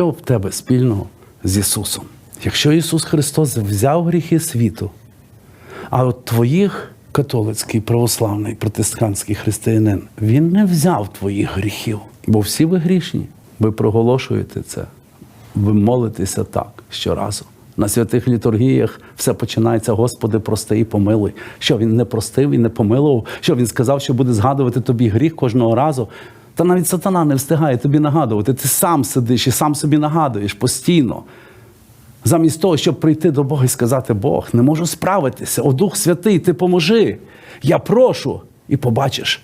Що в тебе спільного з Ісусом? Якщо Ісус Христос взяв гріхи світу, а от твоїх католицький, православний, протестантський християнин, він не взяв твоїх гріхів. Бо всі ви грішні. Ви проголошуєте це. Ви молитеся так щоразу. На святих літургіях все починається, Господи, прости і помилуй. Що він не простив і не помилував, що він сказав, що буде згадувати тобі гріх кожного разу. Та навіть сатана не встигає тобі нагадувати. Ти сам сидиш і сам собі нагадуєш постійно. Замість того, щоб прийти до Бога і сказати, Бог, не можу справитися, о Дух Святий, ти поможи. Я прошу. І побачиш,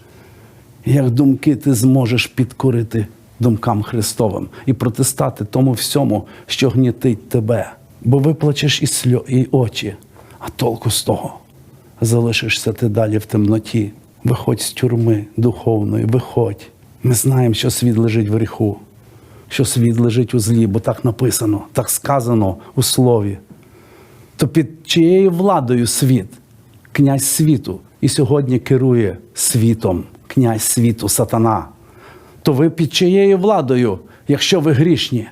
як думки ти зможеш підкорити думкам Христовим і протистати тому всьому, що гнітить тебе. Бо виплачеш і сльо, і очі, а толку з того. Залишишся ти далі в темноті. Виходь з тюрми духовної, виходь. Ми знаємо, що світ лежить в гріху, що світ лежить у злі, бо так написано, так сказано у слові. То під чиєю владою світ, князь світу, і сьогодні керує світом, князь світу, сатана. То ви під чиєю владою, якщо ви грішні?